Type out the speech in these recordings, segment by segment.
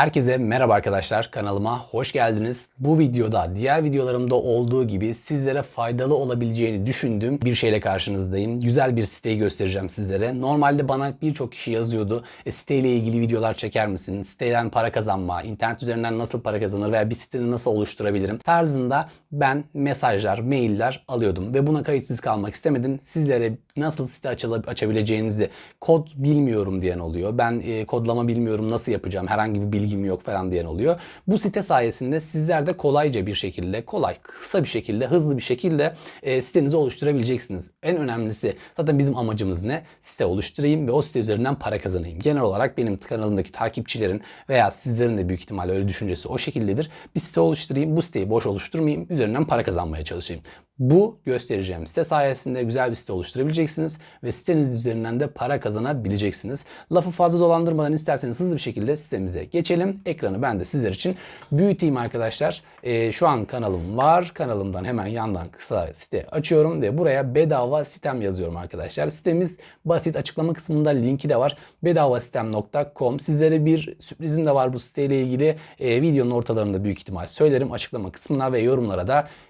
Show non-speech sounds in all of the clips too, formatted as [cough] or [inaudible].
Herkese merhaba arkadaşlar kanalıma hoş geldiniz. Bu videoda diğer videolarımda olduğu gibi sizlere faydalı olabileceğini düşündüğüm bir şeyle karşınızdayım. Güzel bir siteyi göstereceğim sizlere. Normalde bana birçok kişi yazıyordu. E, siteyle ilgili videolar çeker misin? Siteden para kazanma, internet üzerinden nasıl para kazanır veya bir siteni nasıl oluşturabilirim tarzında ben mesajlar, mailler alıyordum ve buna kayıtsız kalmak istemedim. Sizlere nasıl site açabileceğinizi kod bilmiyorum diyen oluyor. Ben e, kodlama bilmiyorum nasıl yapacağım herhangi bir bilgim yok falan diyen oluyor. Bu site sayesinde sizler de kolayca bir şekilde, kolay, kısa bir şekilde, hızlı bir şekilde e, sitenizi oluşturabileceksiniz. En önemlisi zaten bizim amacımız ne? Site oluşturayım ve o site üzerinden para kazanayım. Genel olarak benim kanalımdaki takipçilerin veya sizlerin de büyük ihtimalle öyle düşüncesi o şekildedir. Bir site oluşturayım, bu siteyi boş oluşturmayayım, üzerinden para kazanmaya çalışayım. Bu göstereceğim site sayesinde güzel bir site oluşturabileceksiniz ve siteniz üzerinden de para kazanabileceksiniz. Lafı fazla dolandırmadan isterseniz hızlı bir şekilde sitemize geçelim. Ekranı ben de sizler için büyüteyim arkadaşlar. Ee, şu an kanalım var. Kanalımdan hemen yandan kısa site açıyorum ve buraya bedava sitem yazıyorum arkadaşlar. Sitemiz basit. Açıklama kısmında linki de var. bedavasitem.com Sizlere bir sürprizim de var bu siteyle ilgili. Ee, videonun ortalarında büyük ihtimal söylerim. Açıklama kısmına ve yorumlara da e,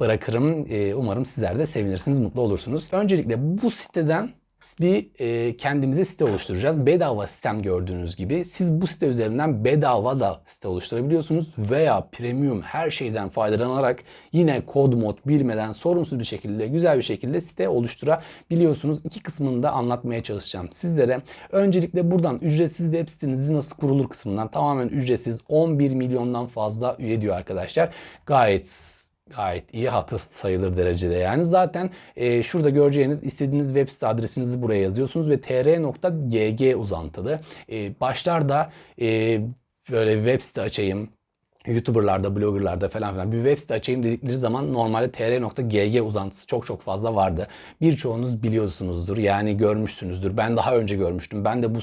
bırakırım. E, umarım sizler de sevinirsiniz, mutlu olursunuz. Öncelikle bu siteden bir e, kendimize site oluşturacağız. Bedava sistem gördüğünüz gibi. Siz bu site üzerinden bedava da site oluşturabiliyorsunuz veya premium her şeyden faydalanarak yine kod mod bilmeden sorunsuz bir şekilde güzel bir şekilde site oluşturabiliyorsunuz. İki kısmını da anlatmaya çalışacağım sizlere. Öncelikle buradan ücretsiz web sitenizi nasıl kurulur kısmından tamamen ücretsiz 11 milyondan fazla üye diyor arkadaşlar. Gayet gayet iyi hatır sayılır derecede yani. Zaten e, şurada göreceğiniz istediğiniz web site adresinizi buraya yazıyorsunuz ve tr.gg uzantılı. E, başlarda e, böyle web site açayım, YouTuber'larda, blogger'larda falan filan bir web site açayım dedikleri zaman normalde tr.gg uzantısı çok çok fazla vardı. Birçoğunuz biliyorsunuzdur yani görmüşsünüzdür. Ben daha önce görmüştüm. Ben de bu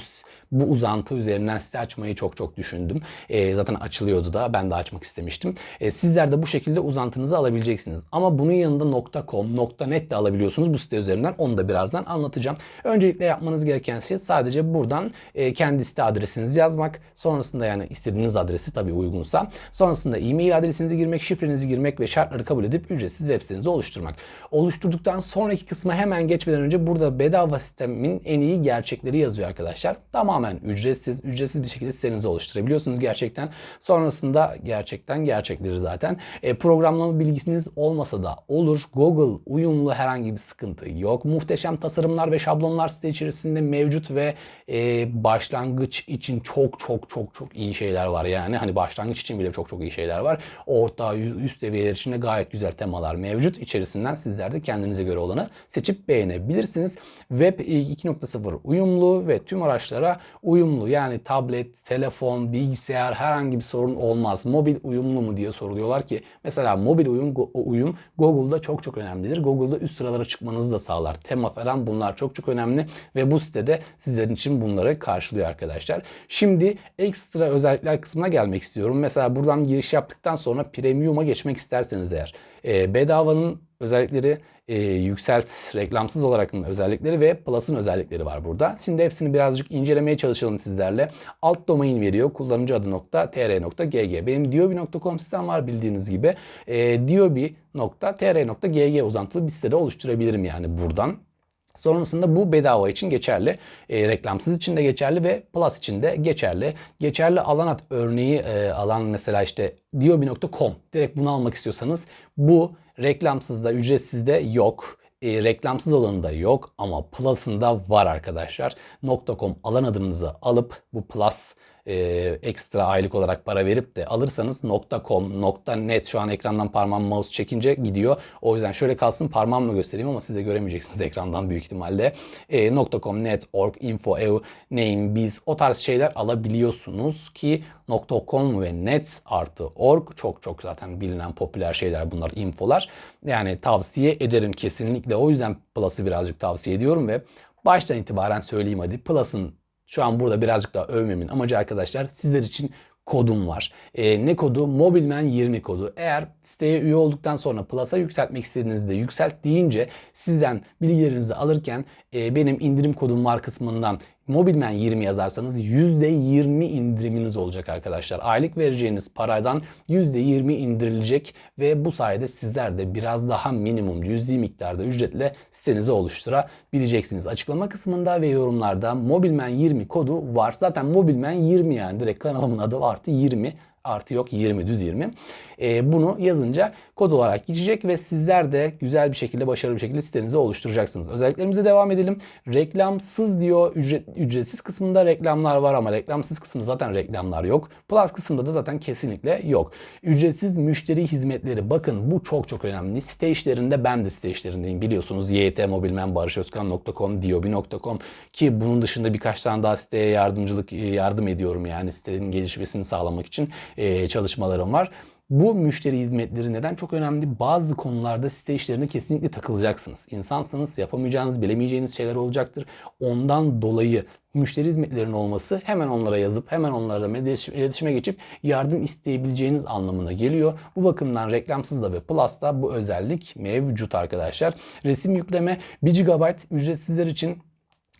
bu uzantı üzerinden site açmayı çok çok düşündüm. E, zaten açılıyordu da ben de açmak istemiştim. E, sizler de bu şekilde uzantınızı alabileceksiniz. Ama bunun yanında .com, .net de alabiliyorsunuz bu site üzerinden. Onu da birazdan anlatacağım. Öncelikle yapmanız gereken şey sadece buradan e, kendi site adresinizi yazmak. Sonrasında yani istediğiniz adresi tabii uygunsa. Sonrasında e-mail adresinizi girmek, şifrenizi girmek ve şartları kabul edip ücretsiz web sitenizi oluşturmak. Oluşturduktan sonraki kısma hemen geçmeden önce burada bedava sistemin en iyi gerçekleri yazıyor arkadaşlar. Tamamen ücretsiz, ücretsiz bir şekilde sitenizi oluşturabiliyorsunuz gerçekten. Sonrasında gerçekten gerçekleri zaten. E, programlama bilgisiniz olmasa da olur. Google uyumlu herhangi bir sıkıntı yok. Muhteşem tasarımlar ve şablonlar site içerisinde mevcut ve e, başlangıç için çok çok çok çok iyi şeyler var yani. Hani başlangıç için bile çok çok iyi şeyler var. Orta, üst seviyeler için de gayet güzel temalar mevcut. İçerisinden sizler de kendinize göre olanı seçip beğenebilirsiniz. Web 2.0 uyumlu ve tüm araçlara uyumlu. Yani tablet, telefon, bilgisayar herhangi bir sorun olmaz. Mobil uyumlu mu diye soruluyorlar ki mesela mobil uyum, uyum Google'da çok çok önemlidir. Google'da üst sıralara çıkmanızı da sağlar. Tema falan bunlar çok çok önemli ve bu sitede sizlerin için bunları karşılıyor arkadaşlar. Şimdi ekstra özellikler kısmına gelmek istiyorum. Mesela buradan giriş yaptıktan sonra premium'a geçmek isterseniz eğer e, bedavanın özellikleri e, yükselt reklamsız olarakın özellikleri ve Plus'ın özellikleri var burada. Şimdi hepsini birazcık incelemeye çalışalım sizlerle. Alt domain veriyor. Kullanıcı adı nokta tr.gg. Benim diobi.com sitem var bildiğiniz gibi. E, diobi.tr.gg uzantılı bir sitede oluşturabilirim yani buradan. Sonrasında bu bedava için geçerli. E, reklamsız için de geçerli ve plus için de geçerli. Geçerli alan at örneği e, alan mesela işte diobi.com. Direkt bunu almak istiyorsanız bu reklamsız da ücretsiz de yok. E, reklamsız olanı yok ama Plus'ında var arkadaşlar. .com alan adınızı alıp bu Plus e, ekstra aylık olarak para verip de alırsanız .com, .net şu an ekrandan parmağım mouse çekince gidiyor. O yüzden şöyle kalsın parmağımla göstereyim ama siz de göremeyeceksiniz [laughs] ekrandan büyük ihtimalle. E, .com, net, org, info, eu, name, biz o tarz şeyler alabiliyorsunuz ki .com ve net artı org çok çok zaten bilinen popüler şeyler bunlar infolar. Yani tavsiye ederim kesinlikle. O yüzden Plus'ı birazcık tavsiye ediyorum ve baştan itibaren söyleyeyim hadi Plus'ın şu an burada birazcık daha övmemin amacı arkadaşlar sizler için kodum var. E, ne kodu? Mobilman 20 kodu. Eğer siteye üye olduktan sonra Plus'a yükseltmek istediğinizde yükselt deyince sizden bilgilerinizi alırken e, benim indirim kodum var kısmından Mobilman 20 yazarsanız %20 indiriminiz olacak arkadaşlar. Aylık vereceğiniz paradan %20 indirilecek ve bu sayede sizler de biraz daha minimum cüzi miktarda ücretle sitenizi oluşturabileceksiniz. Açıklama kısmında ve yorumlarda Mobilman 20 kodu var. Zaten Mobilman 20 yani direkt kanalımın adı artı 20 artı yok 20 düz 20. E, bunu yazınca kod olarak geçecek ve sizler de güzel bir şekilde başarılı bir şekilde sitenizi oluşturacaksınız. Özelliklerimize devam edelim. Reklamsız diyor ücret, ücretsiz kısmında reklamlar var ama reklamsız kısmında zaten reklamlar yok. Plus kısmında da zaten kesinlikle yok. Ücretsiz müşteri hizmetleri bakın bu çok çok önemli. Site işlerinde ben de site işlerindeyim biliyorsunuz. YT Mobilmen, barışözkan.com, diobi.com ki bunun dışında birkaç tane daha siteye yardımcılık yardım ediyorum yani sitenin gelişmesini sağlamak için e, çalışmalarım var. Bu müşteri hizmetleri neden çok önemli? Bazı konularda site işlerine kesinlikle takılacaksınız. İnsansınız, yapamayacağınız, bilemeyeceğiniz şeyler olacaktır. Ondan dolayı müşteri hizmetlerinin olması hemen onlara yazıp hemen onlarla iletişime geçip yardım isteyebileceğiniz anlamına geliyor. Bu bakımdan reklamsızda ve Plus'ta bu özellik mevcut arkadaşlar. Resim yükleme 1 GB ücretsizler için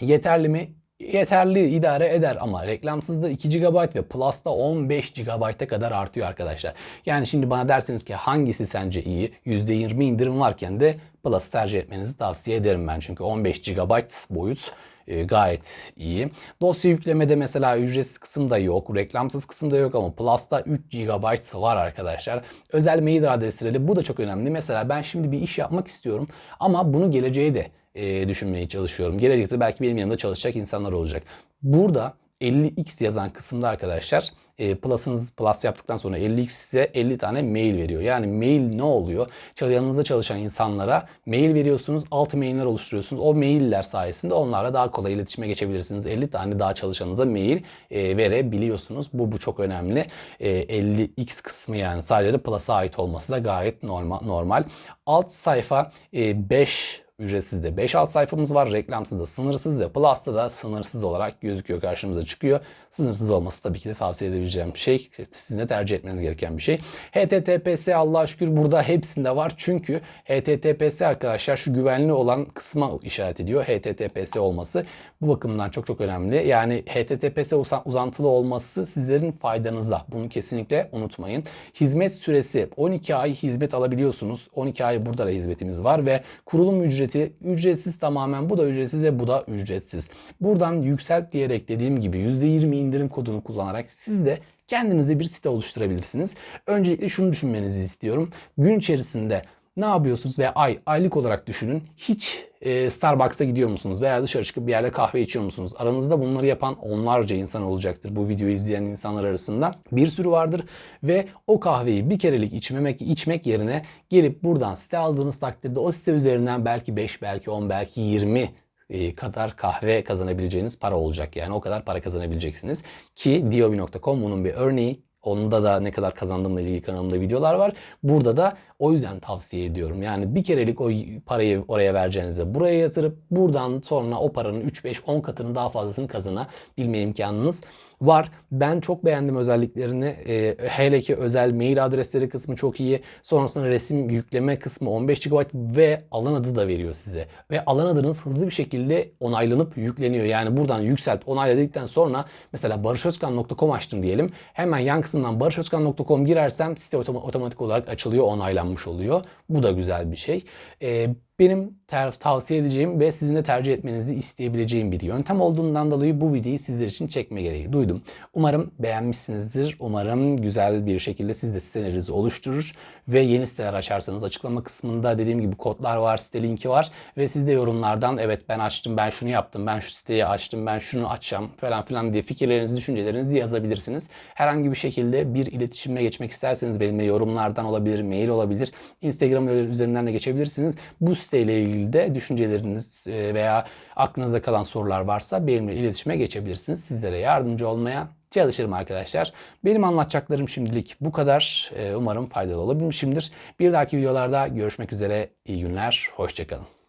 yeterli mi? Yeterli idare eder ama reklamsızda 2 GB ve Plus'ta 15 GB'a kadar artıyor arkadaşlar. Yani şimdi bana derseniz ki hangisi sence iyi? %20 indirim varken de Plus tercih etmenizi tavsiye ederim ben. Çünkü 15 GB boyut e, gayet iyi. Dosya yüklemede mesela ücretsiz kısımda yok, reklamsız kısımda yok ama Plus'ta 3 GB var arkadaşlar. Özel mail adresleri bu da çok önemli. Mesela ben şimdi bir iş yapmak istiyorum ama bunu geleceğe de e, düşünmeye çalışıyorum. Gelecekte belki benim yanımda çalışacak insanlar olacak. Burada 50x yazan kısımda arkadaşlar e, plus'ınız plus yaptıktan sonra 50x size 50 tane mail veriyor. Yani mail ne oluyor? Yanınızda çalışan insanlara mail veriyorsunuz. Alt mailler oluşturuyorsunuz. O mailler sayesinde onlarla daha kolay iletişime geçebilirsiniz. 50 tane daha çalışanınıza mail e, verebiliyorsunuz. Bu bu çok önemli. E, 50x kısmı yani sadece de plus'a ait olması da gayet normal. normal. Alt sayfa e, 5 Ücretsiz de 5 alt sayfamız var. Reklamsız da sınırsız ve Plus'ta da sınırsız olarak gözüküyor karşımıza çıkıyor. Sınırsız olması tabii ki de tavsiye edebileceğim bir şey. Sizin de tercih etmeniz gereken bir şey. HTTPS Allah'a şükür burada hepsinde var. Çünkü HTTPS arkadaşlar şu güvenli olan kısma işaret ediyor. HTTPS olması. Bu bakımdan çok çok önemli. Yani HTTPS uzantılı olması sizlerin faydanıza. Bunu kesinlikle unutmayın. Hizmet süresi 12 ay hizmet alabiliyorsunuz. 12 ay burada da hizmetimiz var ve kurulum ücreti ücretsiz tamamen. Bu da ücretsiz ve bu da ücretsiz. Buradan yükselt diyerek dediğim gibi %20 indirim kodunu kullanarak siz de kendinize bir site oluşturabilirsiniz. Öncelikle şunu düşünmenizi istiyorum. Gün içerisinde ne yapıyorsunuz veya ay aylık olarak düşünün. Hiç e, Starbucks'a gidiyor musunuz veya dışarı çıkıp bir yerde kahve içiyor musunuz? Aranızda bunları yapan onlarca insan olacaktır bu videoyu izleyen insanlar arasında. Bir sürü vardır ve o kahveyi bir kerelik içmemek içmek yerine gelip buradan site aldığınız takdirde o site üzerinden belki 5 belki 10 belki 20 e, kadar kahve kazanabileceğiniz para olacak. Yani o kadar para kazanabileceksiniz. Ki diobi.com bunun bir örneği. Onda da ne kadar kazandığımla ilgili kanalımda videolar var. Burada da o yüzden tavsiye ediyorum. Yani bir kerelik o parayı oraya vereceğinize buraya yatırıp buradan sonra o paranın 3, 5, 10 katını daha fazlasını kazanabilme imkanınız var. Ben çok beğendim özelliklerini. E, hele ki özel mail adresleri kısmı çok iyi. Sonrasında resim yükleme kısmı 15 GB ve alan adı da veriyor size. Ve alan adınız hızlı bir şekilde onaylanıp yükleniyor. Yani buradan yükselt onayla dedikten sonra mesela barışözkan.com açtım diyelim. Hemen yan kısımdan barışözkan.com girersem site otomatik olarak açılıyor onaylanmış oluyor. Bu da güzel bir şey. E, benim tavsiye edeceğim ve sizin de tercih etmenizi isteyebileceğim bir yöntem olduğundan dolayı bu videoyu sizler için çekme gereği duydum. Umarım beğenmişsinizdir. Umarım güzel bir şekilde siz de sitelerinizi oluşturur ve yeni siteler açarsanız açıklama kısmında dediğim gibi kodlar var, site linki var ve siz de yorumlardan evet ben açtım, ben şunu yaptım, ben şu siteyi açtım, ben şunu açacağım falan filan diye fikirlerinizi, düşüncelerinizi yazabilirsiniz. Herhangi bir şekilde bir iletişime geçmek isterseniz benimle yorumlardan olabilir, mail olabilir, Instagram üzerinden de geçebilirsiniz. Bu siteyle ilgili de düşünceleriniz e, veya aklınızda kalan sorular varsa benimle iletişime geçebilirsiniz. Sizlere yardımcı olmaya çalışırım arkadaşlar. Benim anlatacaklarım şimdilik bu kadar. E, umarım faydalı olabilmişimdir. Bir dahaki videolarda görüşmek üzere. İyi günler, hoşçakalın.